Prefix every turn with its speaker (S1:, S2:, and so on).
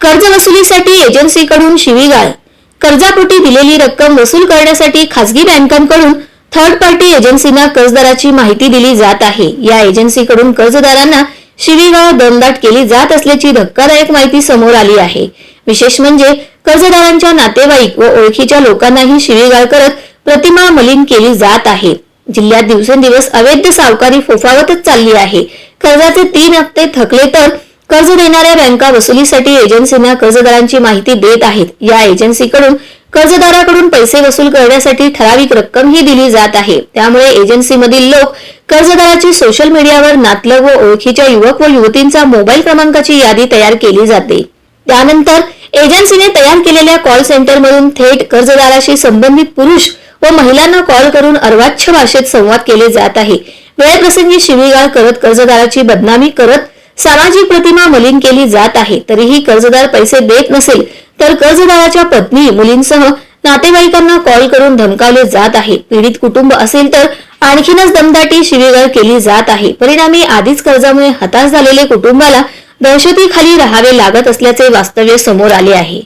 S1: कर्ज वसुलीसाठी एजन्सीकडून शिवीगाळ कर्जापोटी दिलेली रक्कम वसूल करण्यासाठी खासगी बँकांकडून थर्ड पार्टी एजन्सींना कर्जदाराची माहिती दिली जात आहे. या एजन्सीकडून कर्जदारांना शिवीगाळ दमदाट केली जात असल्याची धक्कादायक माहिती समोर आली आहे. विशेष म्हणजे कर्जदारांच्या नातेवाईक व ओळखीच्या लोकांनाही शिवीगाळ करत प्रतिमा मलिन केली जात आहे. जिल्ह्यात दिवसेंदिवस अवैध सावकारी फोफावतच चालली आहे. कर्जाचे तीन हप्ते थकले तर कर्ज देणाऱ्या बँका वसुलीसाठी एजन्सींना कर्जदारांची माहिती देत आहेत. या एजन्सीकडून कर्जदाराकडून पैसे वसूल करण्यासाठी ठराविक रक्कम ही दिली जात आहे. त्यामुळे एजन्सीमधील लोक कर्जदाराची सोशल मीडियावर नातलग व ओळखीच्या युवक व युवतींचा मोबाईल क्रमांकाची यादी तयार केली जाते. त्यानंतर एजन्सीने तयार केलेल्या कॉल सेंटरमधून थेट कर्जदाराशी संबंधित पुरुष व महिलांना कॉल करून अर्वाच्य भाषेत संवाद केले जात आहे. वेळप्रसंगी शिवीगाळ करत कर्जदाराची बदनामी करत सामाजिक प्रतिमा मलिन केली जात आहे तरीही कर्जदार पैसे देत नसेल तर कर्जदाराच्या पत्नी मुलींसह नातेवाईकांना कॉल करून धमकावले जात आहे. पीडित कुटुंब असेल तर आणखीनच दमदाटी शिवीगाळ केली जात आहे. परिणामी आधीच कर्जामुळे हताश झालेले कुटुंबाला दहशतीखाली राहावे लागत असल्याचे वास्तव्य समोर आले आहे.